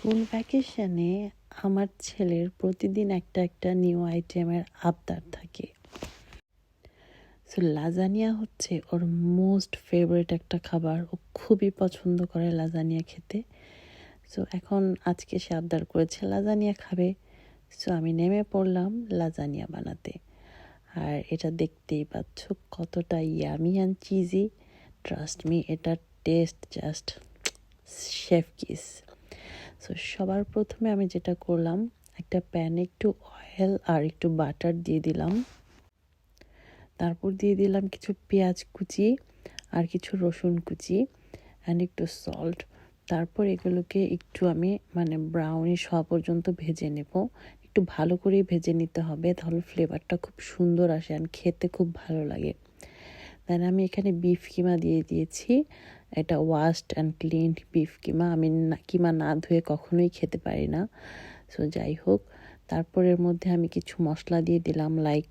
School ভ্যাকেশনে আমার ছেলের প্রতিদিন একটা একটা নিউ আইটেমের আবদার থাকে। সো লাজানিয়া হচ্ছে ওর মোস্ট ফেভারিট একটা খাবার। ও খুবই পছন্দ করে লাজানিয়া খেতে। সো এখন আজকে সে আবদার করেছে লাজানিয়া খাবে। সো আমি নেমে পড়লাম লাজানিয়া বানাতে। আর এটা দেখতেই পাচ্ছ কতটা yummy and cheesy trust me এটার taste just chef kiss so সবার প্রথমে আমি যেটা করলাম, একটা প্যানে একটু অয়েল আর একটু বাটার দিয়ে দিলাম। তারপর দিয়ে দিলাম কিছু পেঁয়াজ কুচি আর কিছু রসুন কুচি অ্যান্ড একটু সল্ট তারপর এগুলোকে একটু আমি মানে ব্রাউনিশ হওয়া পর্যন্ত ভেজে নেব। একটু ভালো করেই ভেজে নিতে হবে, তাহলে ফ্লেভারটা খুব সুন্দর আসে আর খেতে খুব ভালো লাগে। দেন আমি এখানে বিফ কিমা দিয়ে দিয়েছি। এটা washed and clean beef keema. আমি কিমা না ধুয়ে কখনোই খেতে পারি না। সো যাই হোক তারপরের মধ্যে আমি কিছু মশলা দিয়ে দিলাম like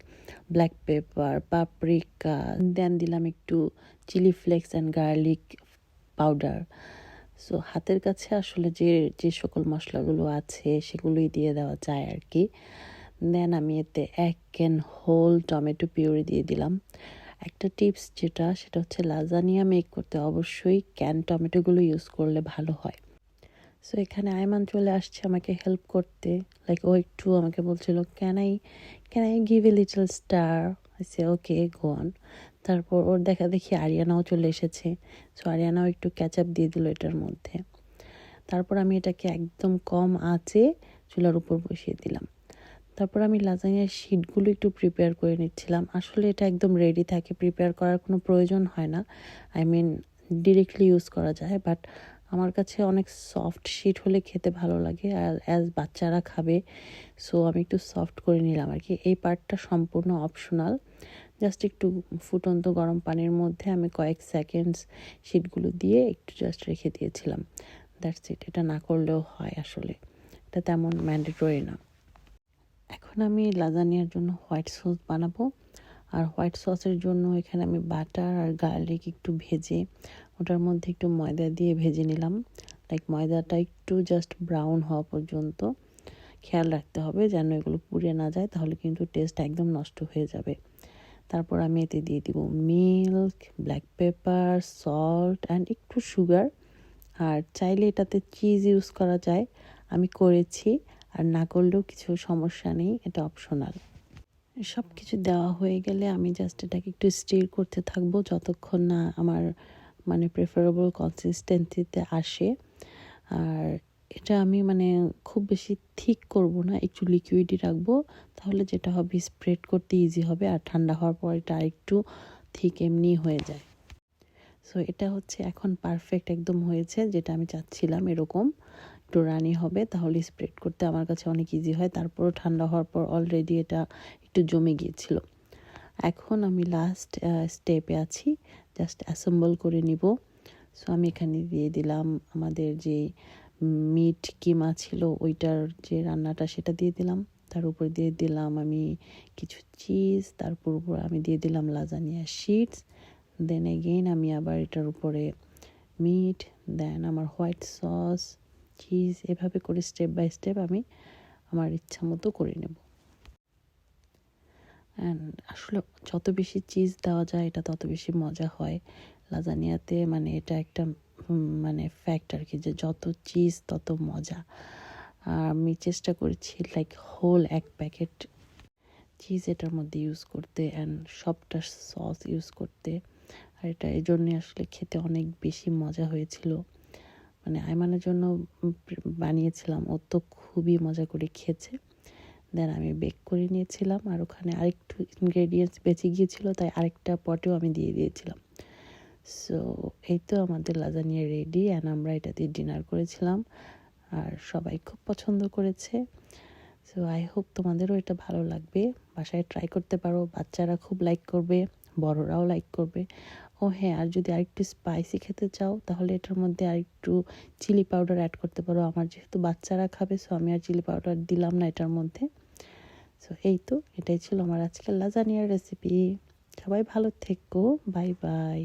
black pepper paprika then দিলাম একটু chilli flakes and garlic powder so হাতের কাছে আসলে যে যে সকল মশলাগুলো আছে, সেগুলোই দিয়ে দেওয়া যায় আর কি। দেন আমি এতে এক ক্যান হোল টমেটো পিউরি দিয়ে দিলাম। একটা টিপস যেটা, সেটা হচ্ছে লাজানিয়া মেক করতে অবশ্যই ক্যান টমেটোগুলো ইউজ করলে ভালো হয়। সো এখানে আয়মান চলে আসছে আমাকে হেল্প করতে। লাইক ও একটু আমাকে বলছিল can I can I give a little stir say okay go on তারপর ওর দেখা দেখি আরিয়ানাও চলে এসেছে। সো আরিয়ানাও একটু ক্যাচআপ দিয়ে দিল এটার মধ্যে। তারপর আমি এটাকে একদম কম আঁচে চুলার উপর বসিয়ে দিলাম। তারপর আমি লাজানিয়ার শিটগুলো একটু প্রিপেয়ার করে নিচ্ছিলাম। আসলে এটা একদম রেডি থাকে প্রিপেয়ার করার কোনো প্রয়োজন হয় না। আই মিন ডিরেক্টলি ইউজ করা যায় বাট আমার কাছে অনেক সফট শিট হলে খেতে ভালো লাগে, আর অ্যাজ বাচ্চারা খাবে সো আমি একটু সফট করে নিলাম আর কি এই পার্টটা সম্পূর্ণ অপশনাল জাস্ট একটু ফুটন্ত গরম পানির মধ্যে আমি কয়েক সেকেন্ডস শিটগুলো দিয়ে একটু জাস্ট রেখে দিয়েছিলাম। দ্যাটস ইট এটা না করলেও হয় আসলে। এটা তেমন ম্যান্ডেটরি না। এখন আমি লাজানিয়ার জন্য হোয়াইট সস বানাবো। আর হোয়াইট সসের জন্য এখানে আমি বাটার আর গার্লিক একটু ভেজে, ওটার মধ্যে একটু ময়দা দিয়ে ভেজে নিলাম। লাইক ময়দাটা একটু জাস্ট ব্রাউন হওয়া পর্যন্ত খেয়াল রাখতে হবে যেন এগুলো পুড়ে না যায়, তাহলে কিন্তু টেস্ট একদম নষ্ট হয়ে যাবে। তারপর আমি এতে দিয়ে দিব milk black pepper salt and একটু সুগার আর চাইলে এটাতে চিজ ইউজ করা যায়। আমি করেছি। আর না করলেও কিছু সমস্যা নেই, এটা অপশনাল সব কিছু দেওয়া হয়ে গেলে আমি জাস্ট এটাকে একটু স্টির করতে থাকব যতক্ষণ না আমার মানে প্রেফারেবল কনসিস্টেন্সিতে আসে। আর এটা আমি মানে খুব বেশি থিক করব না, একটু লিকুইডই রাখব, তাহলে যেটা হবে স্প্রেড করতে ইজি হবে আর ঠান্ডা হওয়ার পর এটা আরেকটু থিক এমনি হয়ে যায়। সো এটা হচ্ছে এখন পারফেক্ট একদম হয়েছে, যেটা আমি চাচ্ছিলাম এরকম। একটু রানি হবে, তাহলে স্প্রেড করতে আমার কাছে অনেক ইজি হয়। তারপরও ঠান্ডা হওয়ার পর অলরেডি এটা একটু জমে গিয়েছিল। এখন আমি লাস্ট স্টেপে আছি জাস্ট অ্যাসেম্বল করে নিব। সো আমি এখানে দিয়ে দিলাম আমাদের যে মিট কিমা ছিল, ওইটার যে রান্নাটা সেটা দিয়ে দিলাম। তার উপর দিয়ে দিলাম আমি কিছু চিজ তারপর উপর আমি দিয়ে দিলাম লাজানিয়া শিটস দেন এগেইন আমি আবার এটার উপরে মিট দেন আমার হোয়াইট সস চিজ এভাবে করে স্টেপ বাই স্টেপ আমি আমার ইচ্ছা মতো করে নেব। অ্যান্ড আসলে যত বেশি চিজ দেওয়া যায়, এটা তত বেশি মজা হয়। লাজানিয়াতে মানে এটা একটা মানে ফ্যাক্ট আর কি যে যত চিজ তত মজা। আর আমি চেষ্টা করেছি লাইক হোল এক প্যাকেট চিজ এটার মধ্যে ইউজ করতে অ্যান্ড সবটা সস ইউজ করতে। আর এটা এই জন্যে আসলে খেতে অনেক বেশি মজা হয়েছিল। মানে আইমানের জন্য বানিয়েছিলাম। ও তো খুবই মজা করে খেয়েছে। দেন আমি বেক করে নিয়েছিলাম আর ওখানে আরেকটু ইনগ্রেডিয়েন্টস বেঁচে গিয়েছিল, তাই আরেকটা পটেও আমি দিয়ে দিয়েছিলাম। সো এই তো আমাদের লাজানিয়া রেডি অ্যান্ড আমরা এটা দিয়ে ডিনার করেছিলাম। আর সবাই খুব পছন্দ করেছে। সো আই হোপ তোমাদেরও এটা ভালো লাগবে। বাসায় ট্রাই করতে পারো। বাচ্চারা খুব লাইক করবে, বড়রাও লাইক করবে। ও হ্যাঁ আর যদি আরেকটু স্পাইসি খেতে চাও, তাহলে এটার মধ্যে আর একটু চিলি পাউডার অ্যাড করতে পারো। আমার যেহেতু বাচ্চারা খাবে সো আমি আর চিলি পাউডার দিলাম না এটার মধ্যে। সো এই তো, এটাই ছিল আমার আজকের লাজানিয়ার রেসিপি সবাই ভালো থেকো। Bye bye